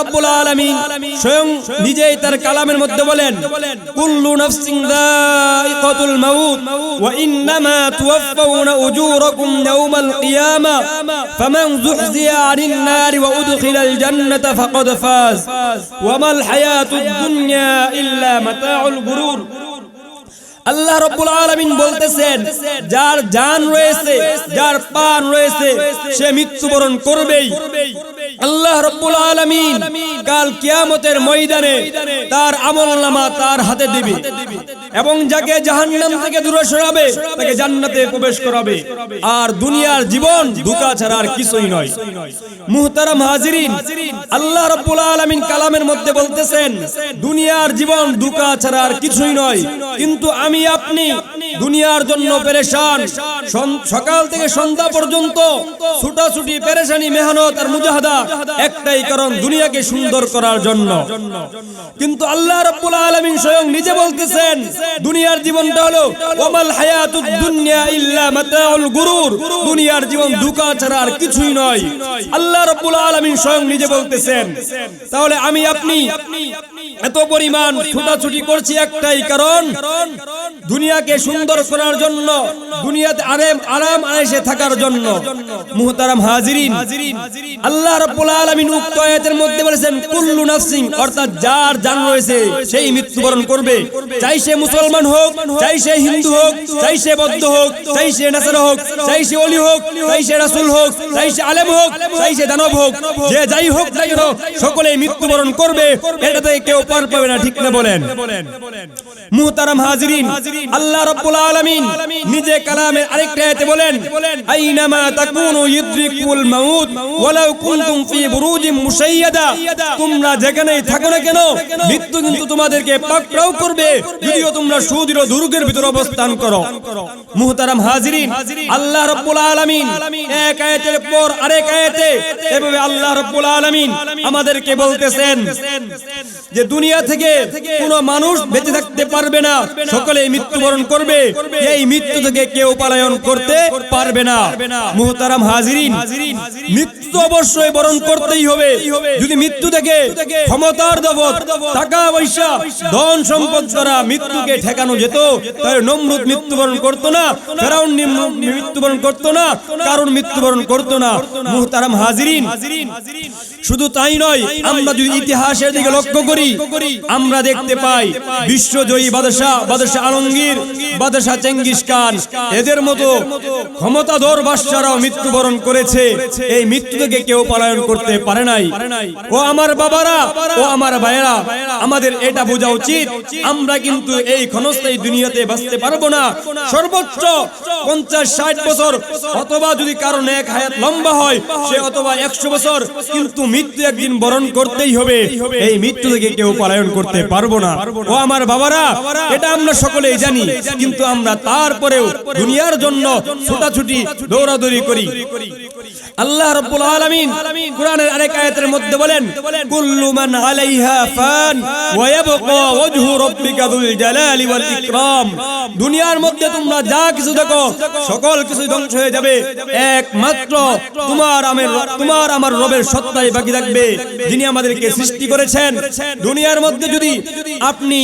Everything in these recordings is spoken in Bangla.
রাব্বুল আলামিন স্বয়ং নিজেই তার কালামের মধ্যে বলেন, কুল্লু নাফসিন যায়িকাতুল মাউত ওয়া ইন্নামা তুওয়াফাউনা উজুরাকুম ইয়াওমাল কিয়ামা, ফামান যুহজিয়া আনিন নারি ওয়া উদখিলাল জান্নাতা ফাকাদ ফাজ, ওয়া মাল হায়াতুদ দুনিয়া ইল্লা মাতাউল গুরুর। আল্লাহ রব্বুল আলামিন বলতেছেন, যার জান রয়েছে, যার পান রয়েছে, সে মৃত্যুবরণ করবেই। আল্লাহ রব্বুল আলামিন কাল কিয়ামতের ময়দানে তার আমলনামা তার হাতে দিবে এবং যাকে জাহান্নাম থেকে দূরে সরাবে, তাকে জান্নাতে প্রবেশ করাবে। আর দুনিয়ার জীবন দুকা ছাড়া আর কিছুই নয়। মুহতারাম হাজিরিন, আল্লাহ রব্বুল আলামিন কালামের মধ্যে বলতেছেন, দুনিয়ার জীবন দুকা ছাড়া আর কিছুই নয়। কিন্তু আমি আপনি দুনিয়ার জন্য পেরেশান। সকাল থেকে সন্ধ্যা পর্যন্ত ছুটাছুটি, পেরেশানি, মেহনত আর মুজাহাদা একটাই কারণ, দুনিয়াকে সুন্দর করার জন্য। কিন্তু আল্লাহ রাব্বুল আলামিন স্বয়ং নিজে বলতেছেন, দুনিয়ার জীবনটা হলো ওমাল হায়াতুদ দুনিয়া ইল্লা মাতাউল গুরুর। দুনিয়ার জীবন দুকা ছাড়া আর কিছুই নয়। আল্লাহ রাব্বুল আলামিন স্বয়ং নিজে বলতেছেন, তাহলে আমি আপনি এত পরিমাণ ছুটাছুটি করছি একটাই কারণ, দুনিয়াকে সুন্দর করার জন্য, দুনিয়াতে আরাম আরাম আয়েশে থাকার জন্য। মুহতারাম হাজিরিন, আল্লাহ রাব্বুল আলামিন উক্ত আয়াতের মধ্যে বলেছেন, কুল্লু নাফসিন, অর্থাৎ যার জান রয়েছে, সেই মৃত্যুবরণ করবে। চাই সে মুসলমান হোক, চাই সে হিন্দু হোক, চাই সে বৌদ্ধ হোক, চাই সে নাসারা হোক, চাই সে অলি হোক, চাই সে রাসূল হোক, চাই সে আলেম হোক, চাই সে দানব হোক, যে যাই হোক না কেন, সকলেই মৃত্যুবরণ করবে। এটাতে কেউ পার পাবে না, ঠিক না বলেন? মুহতারাম হাজিরিন, আল্লাহ রাব্বুল আলামিন নিজে কালামে আরেকটা আয়াতে বলেন, আইনামা তাকুনু ইদরিকুল মাউত, ওয়ালাউ কুনতুম ফি বুরুজিম মুশাইয়াদা। তোমরা যেখানেই থাকো না কেন, মৃত্যু কিন্তু তোমাদেরকে পাকড়াও করবে, যদিও তোমরা সুদৃঢ় দুর্গের ভিতর অবস্থান করো। মুহতারাম হাজিরিন, আল্লাহ রাব্বুল আলামিন এক আয়াতের পর আরেক আয়াতে এভাবে আল্লাহ রাব্বুল আলামিন আমাদেরকে বলতেছেন যে দুনিয়া থেকে কোন মানুষ বেঁচে থাকতে পারবে না। সকলে মৃত্যুবরণ করবে। এই মৃত্যু থেকে কেউ পলায়ন করতে পারবে না। মুহতারাম হাজিরিন, মৃত্যু অবশ্যই বরণ করতেই হবে। যদি মৃত্যু থেকে ক্ষমতার দবত টাকা পয়সা, ধন সম্পদ দ্বারা মৃত্যুকে ঠেকানো যেত, তাহলে নমরুদ মৃত্যুবরণ করতো না, ফেরাউন মৃত্যুবরণ করতো না কারণ মৃত্যুবরণ করতো না। মুহতারাম হাজিরিন, শুধু তাই নয়, আমরা যদি ইতিহাসের দিকে লক্ষ্য করি আমরা দেখতে পাই বিশ্বজয়ী বাদশাহ বাদশাহ আলমগীর, বাদশাহ চেঙ্গিস খান। এদের মতো ক্ষমতাধর বাদশারাও মৃত্যুবরণ করেছে। এই মৃত্যু থেকে কেউ পলায়ন করতে পারে নাই। ও আমার বাবারা, ও আমার ভাইয়েরা, আমাদের এটা বোঝা উচিত। আমরা কিন্তু এই ক্ষণস্থায়ী দুনিয়াতে বাঁচতে পারব না। সর্বোচ্চ পঞ্চাশ, ষাট বছর, অথবা যদি কারও এক হায়াত লম্বা হয়, সে অথবা একশো বছর, কিন্তু মৃত্যু একদিন বরণ করতেই হবে। এই মৃত্যু থেকে কেউ পলায়ন করতে পারব না। ও আমার বাবারা, এটা আমরা সকলেই জানি, কিন্তু আমরা তারপরেও দুনিয়ার জন্য ছোটাছুটি, দৌড়াদৌড়ি করি। আল্লাহ রাব্বুল আলামিন কোরআনের আরেক আয়াতের মধ্যে বলেন, কুল্লু মান আলাইহা ফান ওয়া ইয়াবকা ওয়াজহু রাব্বিকা যুল জালালি ওয়াল ইকরাম। দুনিয়ার মধ্যে তোমরা যা কিছু দেখো, সকল কিছু ধ্বংস হয়ে যাবে। একমাত্র তোমার আমের তোমার আমার রবের সত্তাই বাকি থাকবে, যিনি আমাদেরকে সৃষ্টি করেছেন। দুনিয়ার মধ্যে যদি আপনি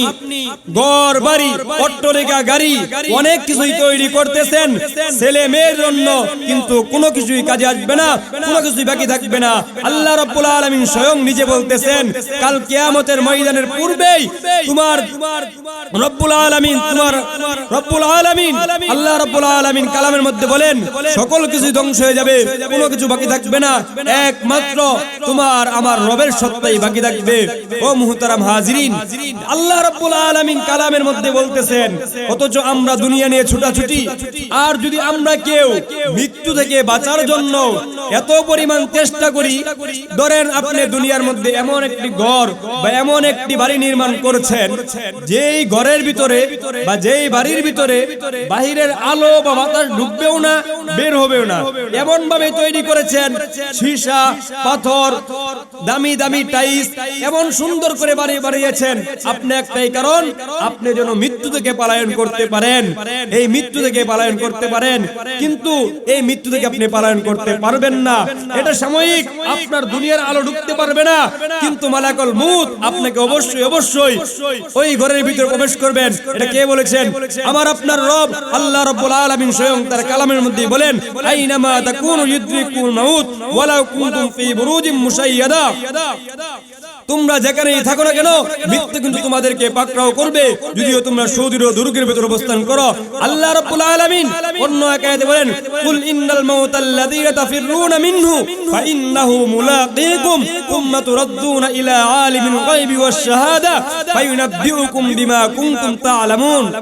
ঘর, বাড়ি অট্টরেখা গাড়ি অনেক কিছুই তৈরি করতেছেন, ছেলে মেয়ের জন্য কিন্তু কোনো কিছুই কাজে আসবে না, কোনো কিছুই বাকি থাকবে না। আল্লাহ রাব্বুল আলামিন স্বয়ং নিজে বলতেছেন, কাল কেয়ামতের ময়দানের পূর্বেই তোমার রব্বুল আলামিন, তোমার রব্বুল আলামিন, আল্লাহ রাব্বুল আলামিন কালামের মধ্যে বলেন, সকল কিছু ধ্বংস হয়ে যাবে, কোনো কিছু বাকি থাকবে না। একমাত্র তোমার, আমার রবের সত্তাই বাকি থাকবে। ও মুহতারাম হাজিরিন, আল্লাহ রাব্বুল আলামিন কালামের মধ্যে বলতেছেন, অথচ আমরা দুনিয়া নিয়ে ছুটাছুটি, আর যদি আমরা কেউ মৃত্যু থেকে বাঁচার জন্য এত পরিমাণ চেষ্টা করি, ধরেন আপনি দুনিয়ার মধ্যে এমন একটি ঘর বা এমন একটি বাড়ি নির্মাণ করেছেন, যেই ঘরের ভিতরে বা যেই বাড়ির ভিতরে বাহিরের আলো বা বাতাস ঢুকবেও না বের হবেও না। এমন ভাবে তৈরি করেছেন সীসা, পাথর, দামি দামি টাইস এমন সুন্দর করে বাড়ি বাড়িয়েছেন আপনি একটাই কারণ, আপনি যেন মৃত্যু থেকে পালায়ন করতে পারেন। এই মৃত্যু থেকে পালায়ন করতে পারেন, কিন্তু এই মৃত্যু থেকে আপনি পালায়ন করতে পারবেন না। এটা সাময়িক, আপনার দুনিয়ার আলো ঢুকতে পারবে না। কিন্তু মালাকল মুত আপনাকে অবশ্যই অবশ্যই ওই ঘরের ভিতরে প্রবেশ করবেন। এটা কে বলেছেন? আমার আপনার রব, আল্লাহ রাব্বুল আলামিন স্বয়ং তার কালামের মধ্যে বলেন আইনামা তাকুনু ইউদ্রিকুল মাউত ওয়ালাউ কুনতুম ফি বুরুজিম মুশাইয়াদা তোমরা যেখানেই থাকো না কেন মৃত্যু কিন্তু তোমাদেরকে পাকড়াও করবে। যদিও তোমরা সুদৃঢ় দুর্গের ভিতর অবস্থান করো। আল্লাহ রাব্বুল আলামিন অন্য এক আয়াতে বলেন, কুল ইন্নাল মাউতাল্লাযীনা তাফিররুনা মিনহু ফাইন্নাহু মুলাকীকুম, সুম্মা তুরাদ্দুনা ইলা আলিমিল গায়বি ওয়াশ শাহাদা ফায়ুনাব্বিউকুম বিমা কুনতুম তা'লামুন।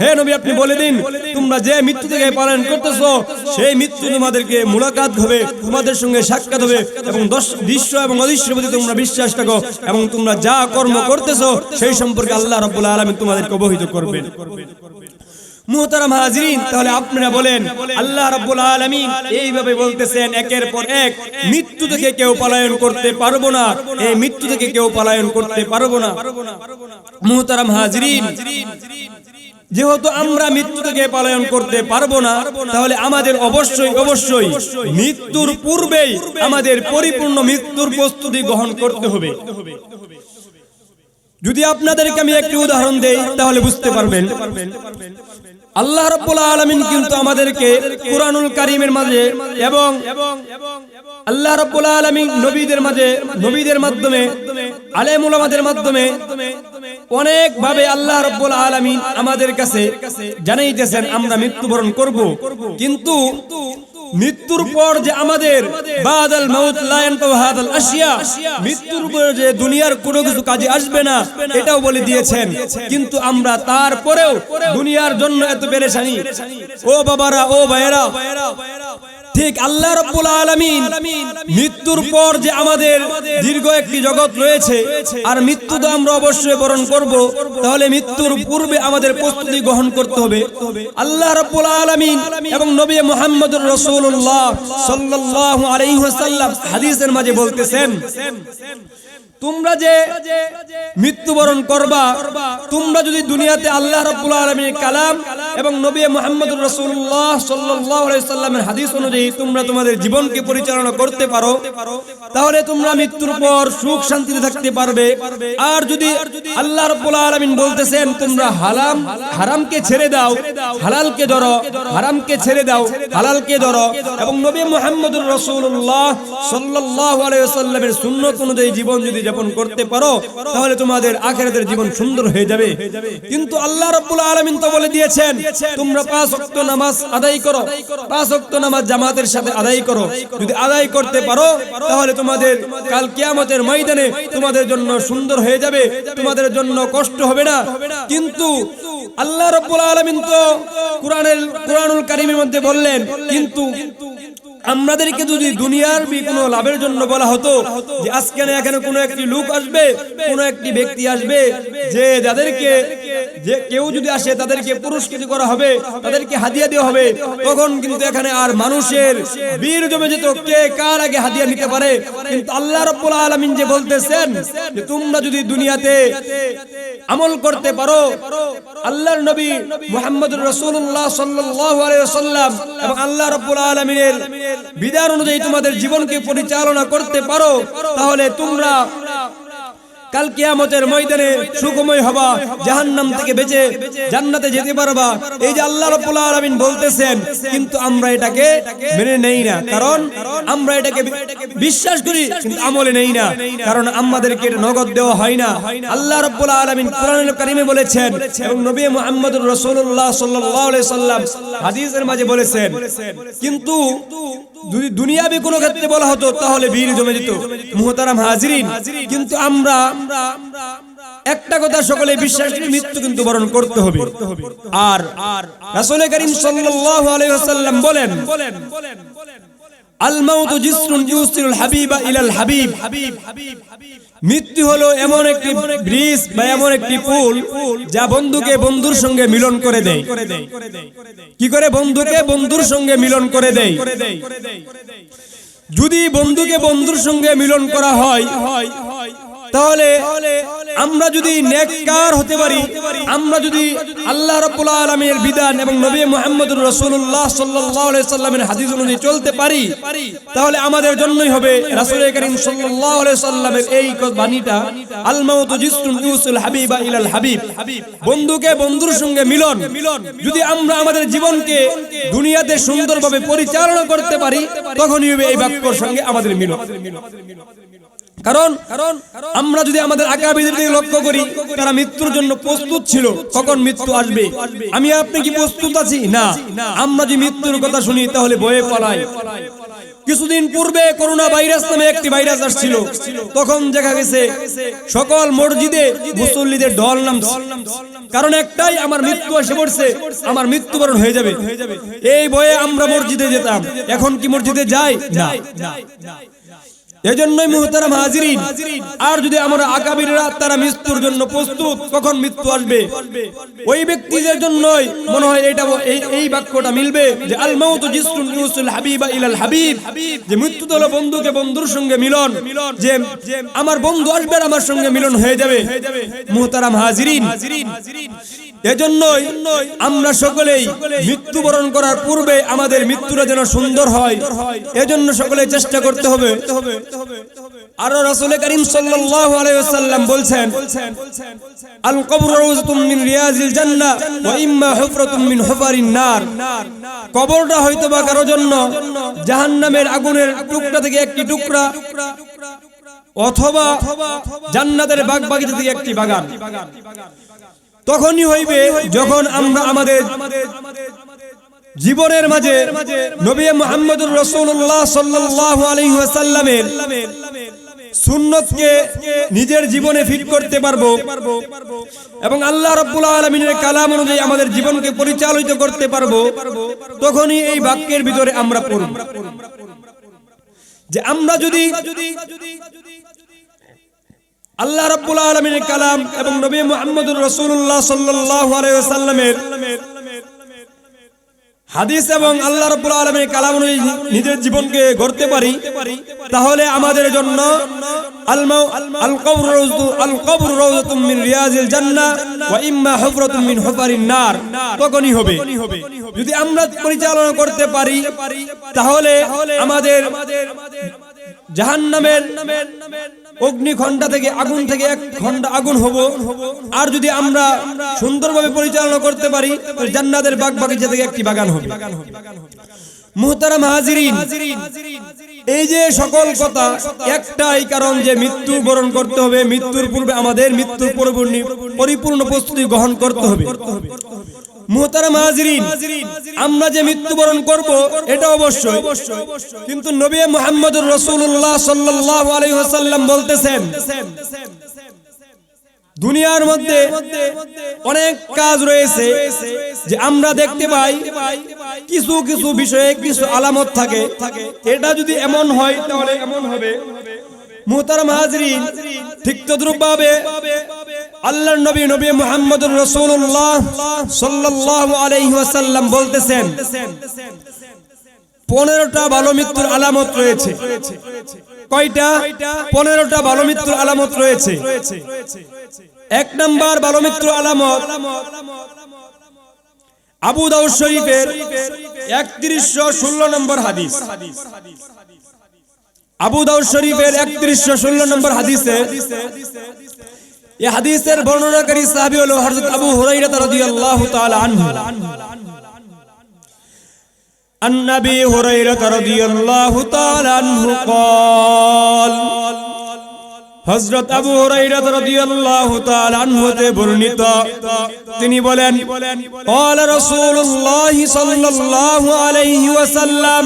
হে নবী, আপনি বলে দিন, তোমরা যে মৃত্যু থেকে পালন করতেছো, সেই মৃত্যু তোমাদেরকে মুলাকাত হবে, তোমাদের সঙ্গে সাক্ষাৎ হবে এবং দশ- দৃশ্য এবং অদৃশ্যের প্রতি তোমরা বিশ্বাস রাখো। এবং তোমরা যা কর্ম করতেছো, সেই সম্পর্কে আল্লাহ রাব্বুল আলামিন তোমাদেরকে অবহিত করবেন। মুহতারাম হাজরিন, তাহলে আপনারা বলেন এইভাবে বলতেছেন, একের পর এক, মৃত্যু কেউ পলায়ন করতে পারব না মৃত্যু থেকে কেউ পলায়ন করতে পারব না। মুহতারাম হাজরিন যেহেতু আমরা মৃত্যু থেকে পালন করতে পারব না, তাহলে আমাদের অবশ্যই অবশ্যই মৃত্যুর পূর্বেই আমাদের পরিপূর্ণ মৃত্যুর প্রস্তুতি গ্রহণ করতে হবে। যদি আপনাদেরকে আমি একটি উদাহরণ দেই, তাহলে বুঝতে পারবেন, আল্লাহ রাব্বুল আলামিন কিন্তু আমাদেরকে কুরআনুল কারীমের মাঝে এবং আল্লাহ রাব্বুল আলামিন নবীদের মাঝে, নবীদের মাধ্যমে, আলেম উলামাদের মাধ্যমে অনেক ভাবে আল্লাহ রাব্বুল আলামিন আমাদের কাছে জানাইতেছেন, আমরা মৃত্যুবরণ করব। কিন্তু মৃত্যুর পর যে আমাদের বাদাল মাউত লা ইয়ানফাউ হাদাল আশিয়া, মৃত্যুর পর যে দুনিয়ার কোনো কিছু কাজে আসবে না, এটাও বলে দিয়েছেন। কিন্তু আমরা তারপরেও দুনিয়ার জন্য এত পেরেশানি। ও বাবারা, ও ভাইয়েরা ঠিক আল্লাহ রব্বুল আলামিন মৃত্যুর পর যে আমাদের দীর্ঘ একটি জগৎ রয়েছে আর মৃত্যু তো আমরা অবশ্যই বরণ করব, তাহলে মৃত্যুর পূর্বে আমাদের প্রস্তুতি গ্রহণ করতে হবে। আল্লাহ রব্বুল আলামিন এবং নবী মুহাম্মদুর রাসূলুল্লাহ সাল্লাল্লাহু আলাইহি হাদিসের মাঝে বলতেছেন তোমরা যে মৃত্যুবরণ করবা, তোমরা যদি দুনিয়াতে আল্লাহ রাব্বুল আলামিনের কালাম এবং নবী সাল্লাল্লাহু আলাইহি সাল্লামের হাদিস অনুযায়ী তোমরা তোমাদের জীবনকে পরিচালনা করতে পারো, তাহলে তোমরা মৃত্যুর পর সুখ শান্তিতে থাকতে পারবে। আর যদি আল্লাহ রাব্বুল আলামিন বলতেছেন, তোমরা হালাম, হারামকে ছেড়ে দাও, হালালকে ধরো, হারামকে ছেড়ে দাও, হালালকে ধরো, এবং নবী মুহাম্মদুর রাসূলুল্লাহ সাল্লাল্লাহু আলাইহি ওয়াসাল্লামের সুন্নাত অনুযায়ী জীবন যদি যাপন করতে পারো, তাহলে তোমাদের আখিরাতের জীবন সুন্দর হয়ে যাবে। কিন্তু আল্লাহ রাব্বুল আলামিন তো বলে দিয়েছেন, তোমরা পাঁচ ওয়াক্ত নামাজ আদায় করো, পাঁচ ওয়াক্ত নামাজ জামাতের সাথে আদায় করো। যদি আদায় করতে পারো, তাহলে তোমাদের কাল কিয়ামতের ময়দানে তোমাদের জন্য সুন্দর হয়ে যাবে, তোমাদের জন্য কষ্ট হবে না। কিন্তু আল্লাহ রাব্বুল আলামিন তো কোরআনের, কোরআনুল কারীমের মধ্যে বললেন, কিন্তু আমাদেরকে যদি দুনিয়ার কোনো লাভের জন্য বলা হতো যে আজকে এখানে কোনো একটি লোক আসবে, কোনো একটি ব্যক্তি আসবে যে যাদেরকে যে কেউ যদি আসে, তাদেরকে পুরস্কৃত করা হবে, তাদেরকে হাদিয়া দেওয়া হবে, তখন কিন্তু এখানে আর মানুষের বীর জমে যেত, কে কার আগে হাদিয়া নিতে পারে। কিন্তু আল্লাহ রাব্বুল আলামিন যে বলতেছেন যে, তোমরা যদি দুনিয়াতে আমল করতে পারো, আল্লাহর নবী সাল্লাল্লাহু আলাইহি ওয়াসাল্লাম এবং আল্লাহ রাব্বুল আলামিনের বিধান অনুযায়ী তোমাদের জীবনকে পরিচালনা করতে পারো, তাহলে তোমরা কাল কিয়ামতের ময়দানে সুখময় হবা, জাহান্নাম থেকে বেঁচে জান্নাতে যেতে পারবা। এই যে আল্লাহ রাব্বুল আলামিন বলতেছেন, কিন্তু আমরা এটাকে মেনে নেই না। কারণ আমরা এটাকে বিশ্বাস করি, কিন্তু আমলে নেই না। কারণ আমাদেরকে নগদ দেওয়া হয় না। আল্লাহ রাব্বুল আলামিন কোরআনুল কারীমে বলেছেন, এবং নবী মুহাম্মদুর রাসূলুল্লাহ সাল্লাল্লাহু আলাইহি সাল্লাম হাদিসের মাঝে বলেছেন, কিন্তু যদি দুনিয়াবি কোনো ক্ষেত্রে বলা হতো, তাহলে বীর জমে যেত। মুহতারাম হাজিরিন, কিন্তু আমরা একটা কথা সকলে বিশ্বাস করি, মৃত্যু কিন্তু বরণ করতে হবে। আর রাসূল করিম ওয়াসাল্লাম বলেন ইলাল হাবিব। মৃত্যু হলো এমন একটি ব্রিজ বা এমন একটি পুল যা বন্ধুকে বন্ধুর সঙ্গে মিলন করে দেয়। কি করে বন্ধুকে বন্ধুর সঙ্গে মিলন করে দেয়? যদি বন্ধুকে বন্ধুর সঙ্গে মিলন করা হয় তাহলে আমরা যদি নেককার হতে পারি, আমরা যদি আল্লাহ রাব্বুল আলামিনের বিধান এবং নবী মুহাম্মদুর রাসূলুল্লাহ সাল্লাল্লাহু আলাইহি সাল্লামের হাদিস অনুযায়ী চলতে পারি, তাহলে আমাদের জন্যই হবে রাসূল করিম আলাইহি সাল্লামের এই বাণীটা আল মাউতু জিসরুন ইউসুল হাবিবা ইলাল হাবিব। বন্ধুকে বন্ধুর সঙ্গে মিলন। যদি আমরা আমাদের জীবনকে দুনিয়াতে সুন্দরভাবে পরিচালনা করতে পারি, তখনই হবে এই বাক্যর সঙ্গে আমাদের মিলন। কারণ কারণ আমরা যদি আমাদের আকাবিদের দিকে লক্ষ্য করি, তারা মৃত্যুর জন্য প্রস্তুত ছিল। কখন মৃত্যু আসবে? আমি আপনি কি প্রস্তুত আছি? না। আমরা যদি মৃত্যুর কথা শুনি, তাহলে বয়ে পালাই। কিছুদিন পূর্বে করোনা ভাইরাস নামে একটি ভাইরাস আসছিল। তখন দেখা গেছে, সকল মসজিদে মুসল্লিদের ঢল নাম কারণ একটাই, আমার মৃত্যু এসে পড়ছে, আমার মৃত্যুবরণ হয়ে যাবে। এই বয়ে আমরা মসজিদে যেতাম। এখন কি মসজিদে যাই? না। এজন্যই মুহতারাম আর যদি তারা মৃত্যুর জন্য প্রস্তুত, কখন মৃত্যু আসবে? ওই ব্যক্তিদের জন্যই মনে হয় এটা এই বাক্যটা মিলবে যে আল মাউতু জিসরুন ইলাল হাবিব, যে মৃত্যু হলো বন্ধুকে বন্ধুর সঙ্গে মিলন, যে আমার বন্ধু আসবে আমার সঙ্গে মিলন হয়ে যাবে। মুহতারাম হাজিরিন এজন্যই আমরা সকলেই মৃত্যুবরণ করার পূর্বে আমাদের মৃত্যুটা যেন সুন্দর হয়। এজন্য সকলে চেষ্টা করতে হবে। আর রাসূল করিম সাল্লাল্লাহু আলাইহি ওয়াসাল্লাম বলছেন আল কবর মিন রিয়াজিল জান্নাহ ওয়া ইম্মা হুফরাতুম মিন হুফারিন নার। কবরটা কারও জন্য জাহান্নামের আগুনের টুকরা থেকে একটি টুকরা অথবা জান্নাতের বাগ বাগিচা থেকে একটি বাগান। তখনই হইবে যখন আমরা আমাদের জীবনের মাঝে নবী মুহাম্মদুর রাসূলুল্লাহ সাল্লাল্লাহু আলাইহি ওয়াসাল্লামের সুন্নতকে নিজের জীবনে ফিট করতে পারব এবং আল্লাহ রাব্বুল আলামিনের কালাম অনুযায়ী আমাদের জীবনকে পরিচালিত করতে পারব তখনই এই বাক্যের ভিতরে আমরা পড়ব। যে আমরা যদি আল্লাহ রাব্বুল আলামিনের কালাম এবং নবী মুহাম্মদুর রাসূলুল্লাহ সাল্লাল্লাহু আলাইহি ওয়াসাল্লামের হাদিস এবং আল্লাহ রাব্বুল আলামিনের কালাম অনুযায়ী নিজের জীবনকে গড়তে পারি, তাহলে আমাদের জন্য আল মাউ, আল কবর রাউযু আল কবর রাউযাতুম মিন রিয়াজিল জান্নাহ ওয়া ইম্মা হুফরাতুম মিন হুফারিন নার। তখনই হবে। যদি আমরা পরিচালনা করতে পারি, তাহলে আমাদের জাহান্নামের অগ্নি খন্ডা থেকে আগুন থেকে এক খন্ডা আগুন হব। আর যদি আমরা সুন্দরভাবে পরিচালনা করতে পারি জান্নাতের বাগ বাগিচা থেকে একটি বাগান হবে। এই যে সকল একটাই কারণ যে মৃত্যু বরণ করতে হবে, মৃত্যুর পূর্বে আমাদের মৃত্যুর পরিপূর্ণ প্রস্তুতি গ্রহণ করতে হবে। মুহতারাম হাজরিন, আমরা যে মৃত্যুবরণ করব, এটা অবশ্যই। কিন্তু নবী মুহাম্মদুর রাসূলুল্লাহ সাল্লাল্লাহু আলাইহি ওয়াসাল্লাম বলতেছেন, দুনিয়ার মধ্যে অনেক কাজ রয়েছে যে আমরা দেখতে পাই, কিছু কিছু বিষয়ে কিছু আলামত থাকে। এটা যদি এমন হয়, তাহলে এমন হবে। মুহতারাম হাজরিন ঠিক তদ্রুপভাবে আল্লাহর নবী নবী মুহাম্মদুর রাসূলুল্লাহ সাল্লাল্লাহু আলাইহি ওয়াসাল্লাম বলতেছেন, পনেরোটা ভালো মৃত্যুর আলামত রয়েছে। কয়টা? পনেরোটা ভালো মৃত্যুর আলামত রয়েছে। এক নাম্বার ভালো মৃত্যুর আলামত আবু দাউদ শরীফের একত্রিশশো ষোলো নম্বর হাদিস। আবু দাউদ শরীফের একত্রিশশো ষোলো নম্বর হাদিসে এই হাদিসের বর্ণনাকারী সাহাবী হলো হযরত আবু হুরায়রা রাদিয়াল্লাহু তাআলা আনহু عن ابي هريره رضي الله تعالى عنه قال হযরত আবু হুরায়রা রাদিয়াল্লাহু তাআলা আনহু তে বর্ণিত তিনি বলেন قال رسول الله صلى الله عليه وسلم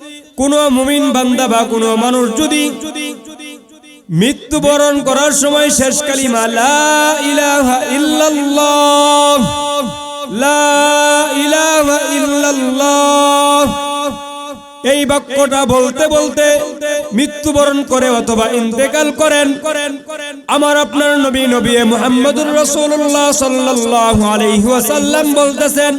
কোন মুমিন বান্দা বা কোন মানুষ যদি মৃত্যুবরণ করার সময় শেষ কালিমা এই বাক্যটা বলতে বলতে মৃত্যুবরণ করে অথবা ইন্তেকাল করেন। করেন আমার আপনার নবী নবী মুহাম্মদুর রাসূলুল্লাহ সাল্লাল্লাহু আলাইহি ওয়াসাল্লাম বলতেছেন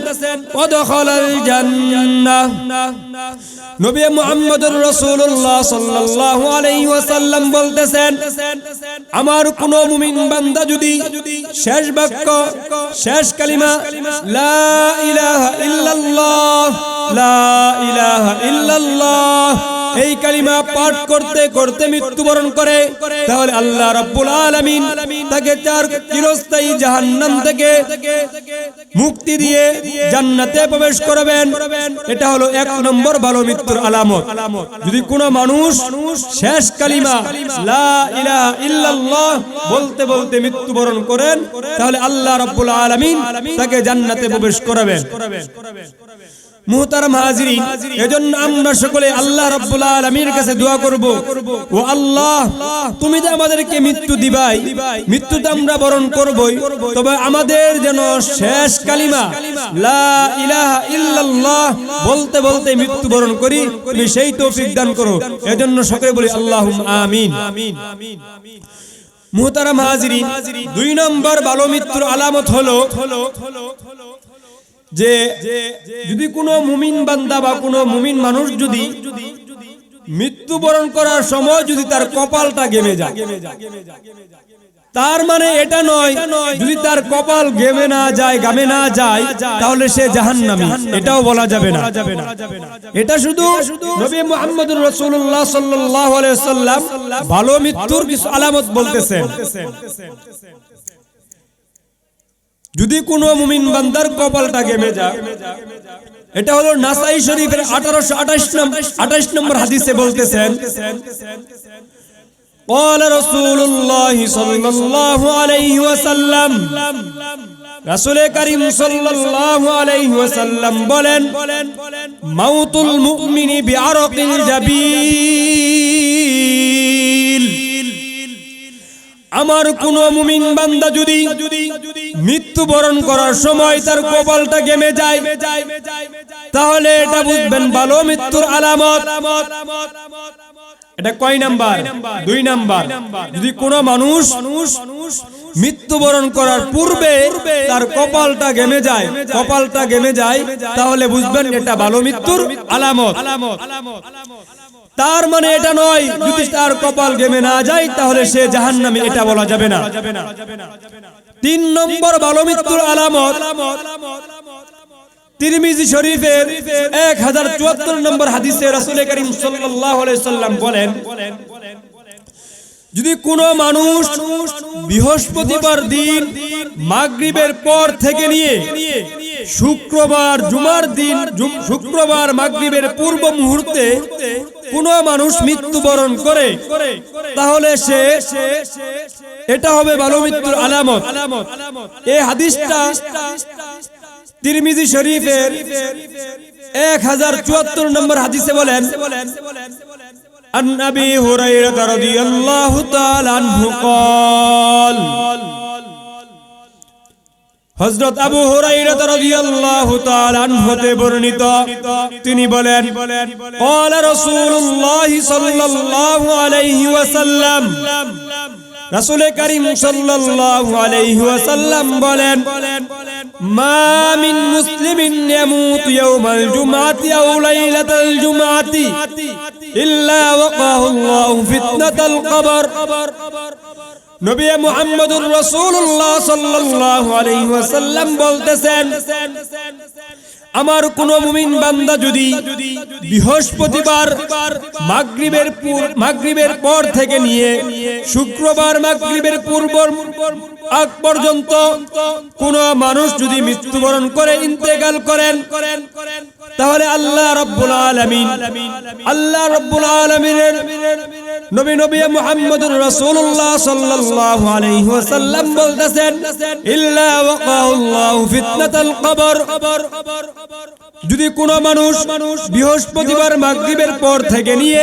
নবী মুহাম্মদুর রাসূলুল্লাহ সাল্লাল্লাহু আলাইহি ওয়াসাল্লাম বলতেছেন, আমার কোন মুমিন বান্দা যদি শেষ বাক্য, শেষ কালিমা, লা ইলাহা ইল্লাল্লাহ, লা ইলাহা ইল্লাল্লাহ, এই কালিমা পাঠ করতে করতে মৃত্যুবরণ করে, তাহলে আল্লাহ রাব্বুল আলামিন তাকে চার চিরস্থায়ী জাহান্নাম থেকে মুক্তি দিয়ে জান্নাতে প্রবেশ করবেন। এটা হলো এক নম্বর ভালো মৃত্যুর আলামত। যদি কোনো মানুষ শেষ কালিমা, লা ইল্লাল্লাহ বলতে বলতে মৃত্যুবরণ করেন, তাহলে আল্লাহ রাব্বুল আলামিন তাকে জান্নাতে প্রবেশ করাবেন। মুহতারাম হাজিরিন, এজন্য আমরা সকলে আল্লাহ রাব্বুল আলামিনের কাছে দোয়া করব। ও আল্লাহ, তুমি যে আমাদেরকে মৃত্যু দিবাই মৃত্যু তো আমরা বরণ তবে আমাদের যেন শেষ কালিমা বলতে বলতে মৃত্যু বরণ করি, তুমি সেই তৌফিক দান করো। এজন্য সকলে বলি আল্লাহুম্মা আমিন। মুহতারাম হাজিরিন, দুই নম্বর ভালো মৃত্যুর আলামত হলো যে যদি কোনো মুমিন বান্দা বা কোনো মুমিন মানুষ যদি মৃত্যুবরণ করার সময় যদি তার কপালটা গেমে যায়, তার মানে এটা নয়, যদি তার কপাল গেমে না যায়, গামে না যায়, তাহলে সে জাহান্নামী। এটাও বলা যাবে না। এটা শুধু নবী মুহাম্মদুর রাসূলুল্লাহ সাল্লাল্লাহু আলাইহি সাল্লাম ভালো মৃত্যুর কিছু আলামত বলতেছেন। যদি কোনো মুমিন বান্দার কপালটা গেমে যায় এটা হলো নাসাই শরীফের আঠারোশো আঠাশ আঠাশ নম্বর হাদিসে বলতেছেন قال رسول الله صلى الله عليه وسلم রাসূল করিম সাল্লাল্লাহু আলাইহি ওয়াসাল্লাম বলেন মাউতুল মুমিনি বিআরাকিল জাবিল আমার কোন মুমিন বান্দা যদি মৃত্যুবরণ করার সময় তার কপালটা গেমে যায়। তাহলে এটা বুঝবেন ভালো মৃত্যুর আলামত। এটা কয় নাম্বার? দুই নাম্বার। যদি কোন মানুষ মৃত্যুবরণ করার পূর্বে তার কপালটা গেমে যায়, কপালটা গেমে যায়, তাহলে বুঝবেন এটা ভালো মৃত্যুর আলামত। তার মানে এটা নয়, যদি তার কপাল গেমে না যায়, তাহলে সে জাহান্নামে এটা বলা যাবে না। তিন নম্বর ভালো মৃত্যুর আলামত। তিরমিজি শরীফের এক হাজার চুয়াত্তর নম্বর হাদিসে রাসুল করিম সাল্লাহ সাল্লাম বলেন যদি কোনো মানুষ বৃহস্পতিবার দিন মাগরিবের পর থেকে নিয়ে শুক্রবার জুমার দিন শুক্রবার মাগরিবের পূর্ব মুহূর্তে কোন মানুষ মৃত্যুবরণ করে, তাহলে সে এটা হবে ভালো মৃত্যুর আলামত। এই হাদিসটা তিরমিজি শরীফের এক হাজার চুয়াত্তর নম্বর হাদিসে বলেন عن أبي هريرة رضي الله تعالى عنه قال হযরত আবু হুরায়রা রাদিয়াল্লাহু তাআলা আনহুতে বর্ণিত তিনি বলেন قال رسول الله صلى الله عليه وسلم রাসূল করিম সাল্লাল্লাহু আলাইহি ওয়াসাল্লাম বলেন মা মিন মুসলিমিন ইয়ামুতু ইয়াওমাল জুমআতি আও বলতেছেন আমার কোন মুমিন বান্দা যদি বৃহস্পতিবার মাগরিবের মাগরিবের পর থেকে নিয়ে শুক্রবার মাগরিবের পূর্ব আগ পর্যন্ত কোন মানুষ যদি মৃত্যুবরণ করে, ইন্তেকাল করেন, তাহলে আল্লাহ রাব্বুল আলামিন আল্লাহ রাব্বুল আলামিনের নবী নবী মুহাম্মদুর রাসূলুল্লাহ সাল্লাল্লাহু আলাইহি ওয়াসাল্লাম বলতেছেন, ইল্লা ওয়াকাহুল্লাহু ফিতনাতাল কবর। যদি কোনো মানুষ বৃহস্পতিবার মাগরিবের পর থেকে নিয়ে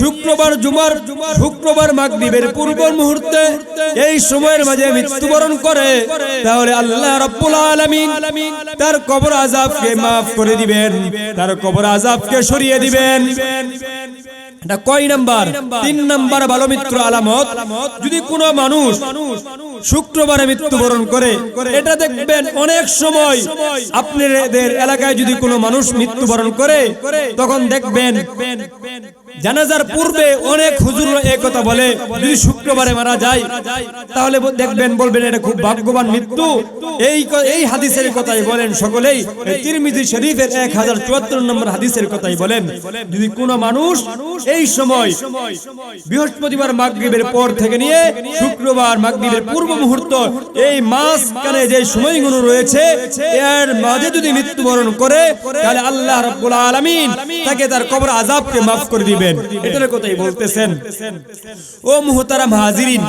শুক্রবার জুমার শুক্রবার মাগরিবের পূর্ব মুহূর্তে এই সময়ের মাঝে মৃত্যুবরণ করে, তাহলে আল্লাহ রাব্বুল আলামিন তার কবর আযাবকে maaf করে দিবেন, তার কবর আযাবকে সরিয়ে দিবেন। এটা কয় নাম্বার? তিন নাম্বার ভালো মিত্র আলামত। যদি কোন মানুষ শুক্রবারে মৃত্যুবরণ করে, এটা দেখবেন অনেক সময় আপনাদের এলাকায় যদি কোনো মানুষ মৃত্যুবরণ করে, তখন দেখবেন জানাজার পূর্বে অনেক হুজুর এই কথা বলে, যদি শুক্রবারে মারা যায়, তাহলে দেখবেন বলবেন এটা খুব ভাগ্যবান মৃত্যু। এই এই হাদিসের কথাই বলেন সকলেই। তিরমিজি শরীফের এক হাজার চুয়াত্তর নম্বর হাদিসের কথাই বলেন, যদি কোনো মানুষ এই সময় বৃহস্পতিবার মাগরিবের পর থেকে নিয়ে শুক্রবার মাগরিবের পূর্ব মুহূর্ত, এই মাস কানে যে সময়গুলো রয়েছে, এর মাঝে যদি মৃত্যুবরণ করে, তাহলে আল্লাহ রাব্বুল আলামিন তাকে তার কবর আযাবকে maaf করে দিবেন। এটার কথাই বলতেছেন। ও মুহতারাম হাজিরিন,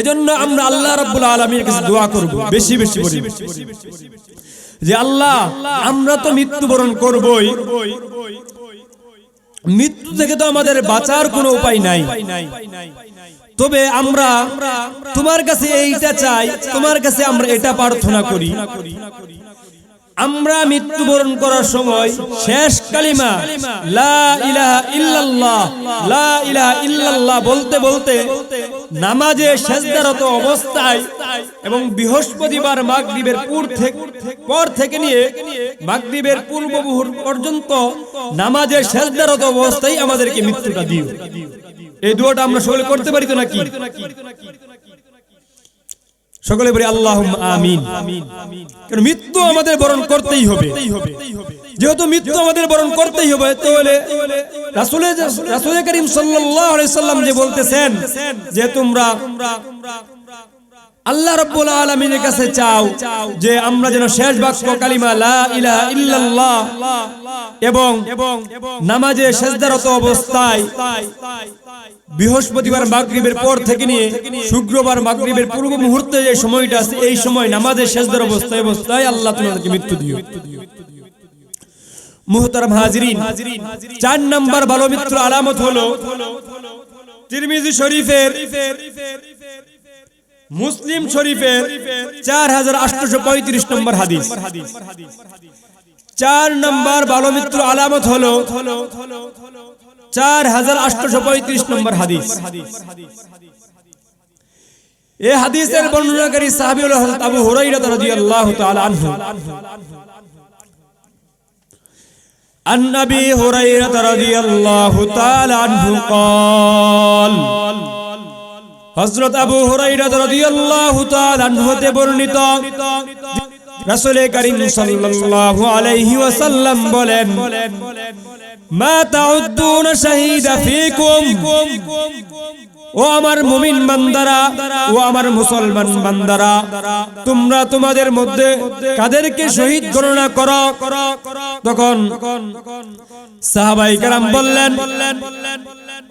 এজন্য আমরা আল্লাহ রাব্বুল আলামিনের কাছে দোয়া করব, বেশি বেশি করে। যে আল্লাহ, আমরা তো মৃত্যুবরণ করবই। মৃত্যু থেকে তো আমাদের বাঁচার কোনো উপায় নাই। তবে আমরা তোমার কাছে এইটা চাই, তোমার কাছে আমরা এটা প্রার্থনা করি। আমরা মৃত্যুবরণ করার সময় শেষ কালিমা, লা ইলাহা ইল্লাল্লাহ, লা ইলাহা ইল্লাল্লাহ বলতে বলতে নামাজে সেজদারত অবস্থায় এবং বৃহস্পতিবার মাগরিবের পূর থেকে পর থেকে নিয়ে মাগরিবের পূর্ব মুহূর্ত পর্যন্ত নামাজে সেজদারত অবস্থায় আমাদেরকে মৃত্যুটা দিও। এই দুয়াটা আমরা সকলে করতে পারি তো নাকি? সকলে বলি আল্লাহ আমিন। কারণ মৃত্যু আমাদের বরণ করতেই হবে। যেহেতু মৃত্যু আমাদের বরণ করতেই হবে তাহলে রাসুলের রাসূল করিম সাল্লাম যে বলতেছেন যে তোমরা আল্লাহ রাব্বুল আলামিনের কাছে চাও যে আমরা যেন শেষ বাক্য কালিমা লা ইলাহা ইল্লাল্লাহ এবং নামাজে সেজদারত অবস্থায় বৃহস্পতিবার মাগরিবের পর থেকে নিয়ে শুক্রবার মাগরিবের পূর্ব মুহূর্তে যে সময়টা আছে, এই সময় নামাজের সেজদার অবস্থায় অবস্থায় আল্লাহ তোমাদেরকে মৃত্যু দিও। মুহতারাম হাজিরিন, চার নাম্বার ভালো মিত্র আলামত হলো তিরমিজি শরীফের মুসলিম শরীফের চার হাজার আটশো পঁয়ত্রিশ নম্বর হাদিস চার নম্বর ভালো মিত্র আলামত হলো চার হাজার আটশো পঁয়ত্রিশ নম্বর হাদিস এই হাদিসের বর্ণনাকারী সাহাবী হলো হযরত আবু হুরাইরা রাদিয়াল্লাহু তাআলা আনহু عن ابي هريره رضي الله تعالى عنه قال হযরত আবু হতে বর্ণিত। রাসূল করিম আলাইহি ওয়াসাল্লাম বলেন ও আমার বান্দারা, ও আমার মুসলমান বান্দারা, তোমরা তোমাদের মধ্যে শহীদ করো। তখন সাহাবাই কারাম বললেন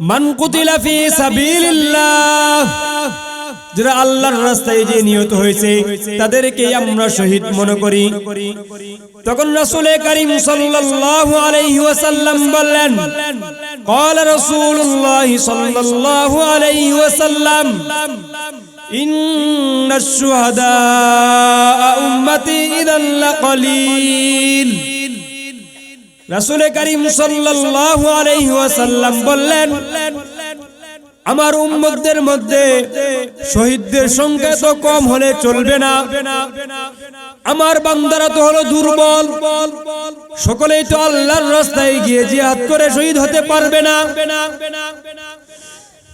মান কুতিলা ফি সাবিলিল্লাহ যারা আল্লাহর রাস্তায় যে নিহত হয়েছে তাদেরকে আমরা শহীদ মনে করি তখন রাসূল করিম সাল্লাল্লাহু আলাইহি ওয়াসাল্লাম বললেন قال رسول الله صلى الله عليه وسلم إن الشهداء أمتي إذا لقليل রাসূল করিম সাল্লাল্লাহু আলাইহি ওয়াসাল্লাম বললেন, আমার উম্মতদের মধ্যে শহীদদের সংখ্যা তো কম হলে চলবে না। আমার বান্দারা তো হলো দুর্বল। সকলেই তো আল্লাহর রাস্তায় গিয়ে জিহাদ করে শহীদ হতে পারবে না।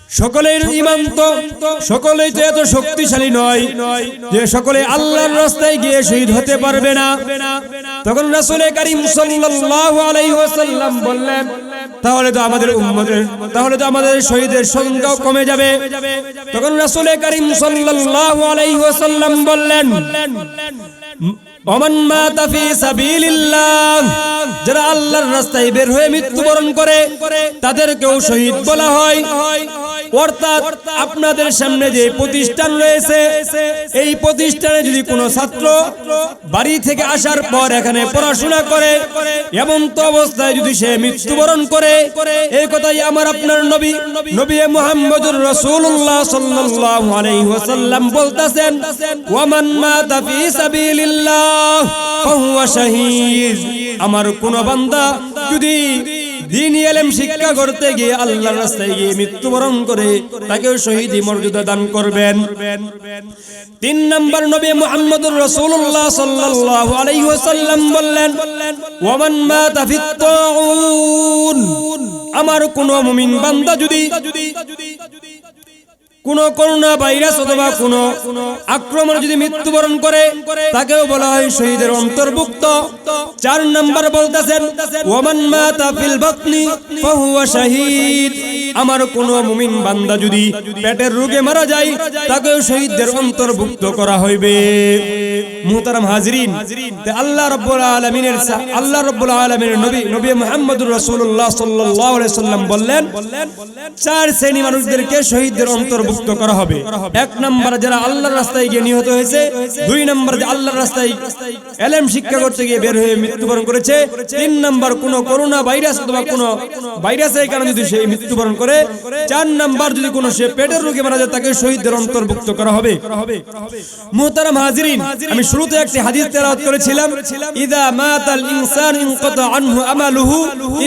সকলের ইমান তো সকলেই তো এত শক্তিশালী নয়, যে সকলে আল্লাহর রাস্তায় গিয়ে শহীদ হতে পারবে না। তখন রাসূল করিম ওয়াসাল্লাম বললেন, তাহলে তো আমাদের উম্মতের তাহলে তো আমাদের শহীদের সংখ্যাও কমে যাবে। তখন রাসূল করিম সাল্লাল্লাহু আলাইহি ওয়াসাল্লাম বললেন ওমান মাতা ফি সাবিলিল্লাহ। যারা আল্লাহর রাস্তায় বের হয়ে মৃত্যুবরণ করে, তাদেরকেও শহীদ বলা হয়। অর্থাৎ আপনাদের সামনে যে প্রতিষ্ঠান রয়েছে, এই প্রতিষ্ঠানে যদি কোনো ছাত্র বাড়ি থেকে আসার পর এখানে পড়াশোনা করে, এমন তো অবস্থায় যদি সে মৃত্যুবরণ করে এই কথাই আমার আপনার নবী নবী মুহাম্মদুর রাসূলুল্লাহ সাল্লাল্লাহু আলাইহি ওয়াসাল্লাম বলতাছেন ওয়ামান মাতা ফি সাবিলিল্লাহ। আমার কোন বান্দা যদি দিন এলেম শিক্ষা করতে গিয়ে আল্লাহর রাস্তায় গিয়ে মৃত্যুবরণ করে, তাকেও শহীদি মর্যাদা দান করবেন। তিন নম্বর নবী মুহাম্মদুর রাসূলুল্লাহ সাল্লাল্লাহু আলাইহি ওয়াসাল্লাম বললেন, ওয়ামান মাতা ফিত তাউন আমার কোন মুমিন বান্দা যদি কোন করোনা ভাইরাস অথবা কোন আক্রমণ যদি মৃত্যুবরণ করে, তাকেও বলা হয় শহীদের অন্তর্ভুক্ত। চার নাম্বার বলতেছেন, ওমান মাতা ফিল বাতনি ফাহুয়া শাহীদ। আমার কোন মুমিন বান্দা যদি পেটের রোগে মারা যায়, তাকেও শহীদদের অন্তর্ভুক্ত করা হইবে। মুহতারাম হাজরিন, তে আল্লাহ রাব্বুল আলামিনের আল্লাহ রাব্বুল আলামিনের নবী নবী মুহাম্মদুর রাসূলুল্লাহ সাল্লাল্লাহু আলাইহি সাল্লাম বললেন, চার শ্রেণি মানুষদেরকে শহীদদের অন্তর্ভুক্ত করা হবে। এক নম্বর যারা আল্লাহর রাস্তায় গিয়ে নিহত হয়েছে, দুই নম্বর যে আল্লাহর রাস্তায় এলেম শিক্ষা করতে গিয়ে বের হয়ে মৃত্যুবরণ করেছে, তিন নম্বর কোন করোনা ভাইরাস অথবা কোন ভাইরাসের কারণে যদি সে মৃত্যুবরণ করে, চার নম্বর যদি কোনো সে পেটের রোগে মারা যায়, তাকে শহীদদের অন্তর্ভুক্ত করা হবে। মুহতারাম হাজিরিন, আমি শুরুতে একটি হাদিস তেলাওয়াত করেছিলাম, ইদা মাতাল ইনসান ইনকাতা আনহু আমালুহু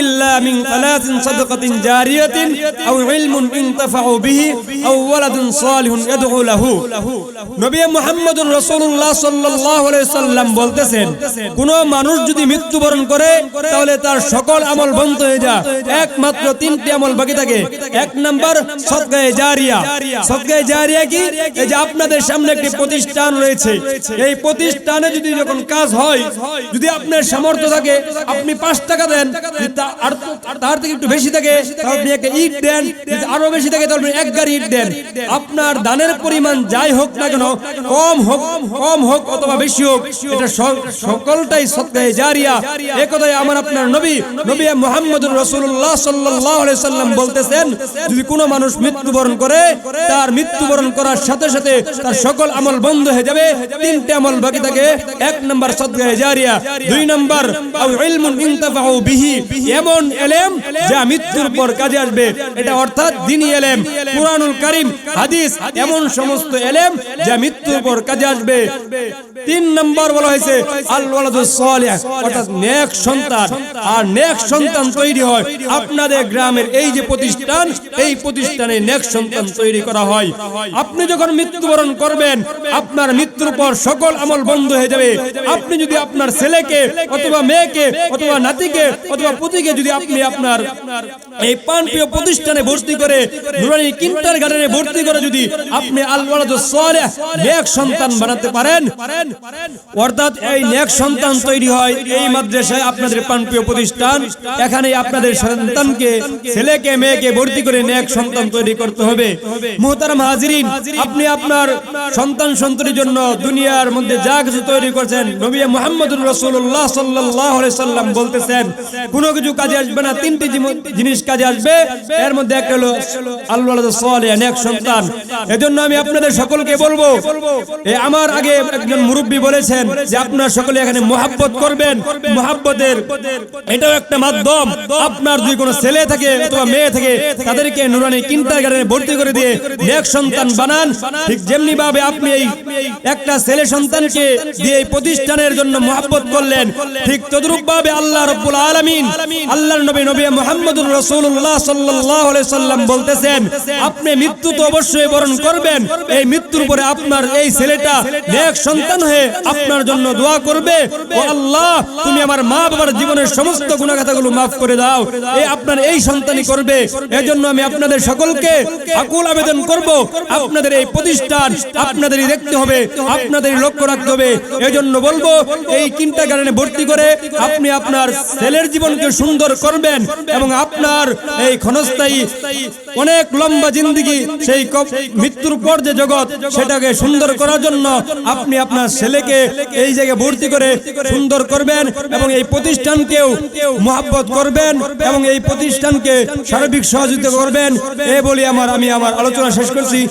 ইল্লা মিন সালাতিন সাদাকাতিন জারিয়াতিন আও ইলমুন ইনতাফাউ বিহি আও ওয়ালাদুন সালিহুন ইয়াদউ লাহু। নবী মুহাম্মদুর রাসূলুল্লাহ সাল্লাল্লাহু আলাইহি সাল্লাম বলতেছেন, কোন মানুষ যদি মৃত্যুবরণ করে, তাহলে তার সকল আমল বন্ধ হয়ে যায়। একমাত্র তিনটি আমল বাকি থাকে। এক নাম্বার, সদকায়ে জারিয়া। সদকায়ে জারিয়া কি? এই যে আপনাদের সামনে একটি প্রতিষ্ঠান রয়েছে। এই প্রতিষ্ঠানে যদি যখন কাজ হয়, যদি আপনার সামর্থ্য থাকে, আপনি পাঁচ টাকা দেন তার থেকে একটু বেশি থাকে, তাহলে আপনি একটা ইট দেন। আরও বেশি থাকে, তাহলে এক গাড়ি ইট দেন। আপনার দানের পরিমাণ যাই হোক না কেন, কম হোক কম হোক অথবা বেশি হোক, এটা সকলটাই সত্যায় জারিয়া। এ কথাই আমার আপনার নবী নবী মুহাম্মদুর রাসূলুল্লাহ সাল্লাল্লাহু আলাইহি সাল্লাম বলতেছেন, যদি কোনো মানুষ মৃত্যুবরণ করে, তার মৃত্যুবরণ করার সাথে সাথে তার সকল আমল বন্ধ হয়ে যাবে। তিনটে আমল বাকি থাকে, এক নম্বর সদকায়ে জারিয়া, দুই নম্বর, আও ইলমুন ইনতাফাউ বিহি, এমন এলেম যা মৃত্যুর পর কাজে আসবে। এটা অর্থাৎ দ্বীনি এলেম, কুরআনুল কারীম হাদিস, এমন সমস্ত এলেম যা মৃত্যুর পর কাজে আসবে। তিন নম্বর বলা হয়েছে অর্থাৎ নেক সন্তান। আর নেক সন্তান তৈরি হয় আপনাদের গ্রামের এই যে প্রতিষ্ঠান, এই প্রতিষ্ঠানে নেক সন্তান তৈরি করা হয়। আপনি যখন মৃত্যুবরণ করবেন, আপনার মৃত্যুর পর সকল আমল বন্ধ হয়ে যাবে। আপনি যদি আপনার ছেলেকে অথবা মেয়েকে অথবা নাতিকে অথবা পুতিকে যদি আপনি আপনার এই পানপ্রিয় প্রতিষ্ঠানে ভর্তি করে, নুরানি কিন্টার গার্ডেনে ভর্তি করে যদি আপনি আল্লাহ সালেহ নেক সন্তান বানাতে পারেন, অর্থাৎ এই নেক সন্তান তৈরি হয় এই মাদ্রাসায় আপনাদের পানপ্রিয় প্রতিষ্ঠান। এখানে আপনাদের সন্তানকে, ছেলেকে, মেয়েকে ভর্তি করে নেক সন্তান তৈরি করতে হবে। মুহতারাম হাজিরিন, আপনি আপনার সন্তান সন্ততির জন্য দুনিয়ার মধ্যে যা কিছু তৈরি করছেন, নবী মুহাম্মদুর রাসূলুল্লাহ সাল্লাল্লাহু আলাইহি সাল্লাম বলতেছেন, কোনো কিছু কাজে আসবে না, তিনটি জিনিস কাজে আসবে। এর মধ্যে একটা হলো আল্লাহ সালেহ নেক সন্তান। এজন্য আমি আপনাদের সকলকে বলব আমার আগে একজন মুরব্বী বলেছেন যে আপনারা সকলে এখানে মোহাব্বত করবেন। মোহাব্বতের এটাও একটা মাধ্যম। আপনার যদি কোনো ছেলে থাকে অথবা মেয়ে থাকে, তাদেরকে নুরানি কিন্টার গার্ডেনে ভর্তি করে দিয়ে নেক সন্তান বানান। ঠিক যেমনি ভাবে আপনি এই একটা ছেলে সন্তানকে দিয়ে এই প্রতিষ্ঠানের জন্য মোহাব্বত করলেন, ঠিক তদ্রুপ ভাবে আল্লাহ রব্বুল আলামিন, আল্লাহর নবী নবী মুহাম্মদুর রাসূলুল্লাহ সাল্লাল্লাহু আলাইহি সাল্লাম বলতেছেন, আপনি মৃত্যু তো অবশ্যই বরণ করবেন। এই মৃত্যুর পরে আপনার এই ছেলেটা নেক সন্তান হয়ে আপনার জন্য দোয়া করবে। ও আল্লাহ, তুমি আমার মা বাবার জীবনের সমস্ত গুণাগাথাগুলো মাফ করে দাও। এই আপনার এই সন্তানই করবে। এজন্য আমি আপনাদের সকলকে আকুল আবেদন করব। আপনাদের এই প্রতিষ্ঠান আপনাদেরই দেখতে হবে, আপনাদেরই লক্ষ্য রাখতে হবে। এজন্য বলব, এই কিন্টা গার্ডেনে ভর্তি করে আপনি আপনার ছেলের জীবনকে সুন্দর করবেন এবং আপনার এই ক্ষণস্থায়ী, অনেক লম্বা জিন্দিগি সেই মৃত্যুর পর যে জগৎ সেটাকে সুন্দর করার জন্য আপনি আপনার ছেলেকে এই জায়গায় ভর্তি করে সুন্দর করবেন এবং এই প্রতিষ্ঠানকেও মহাব্বত করবেন এবং এই প্রতিষ্ঠানকে সার্বিক সহযোগিতা করবেন। এ বলি আমার আমি আমার আলোচনা শেষ করছি।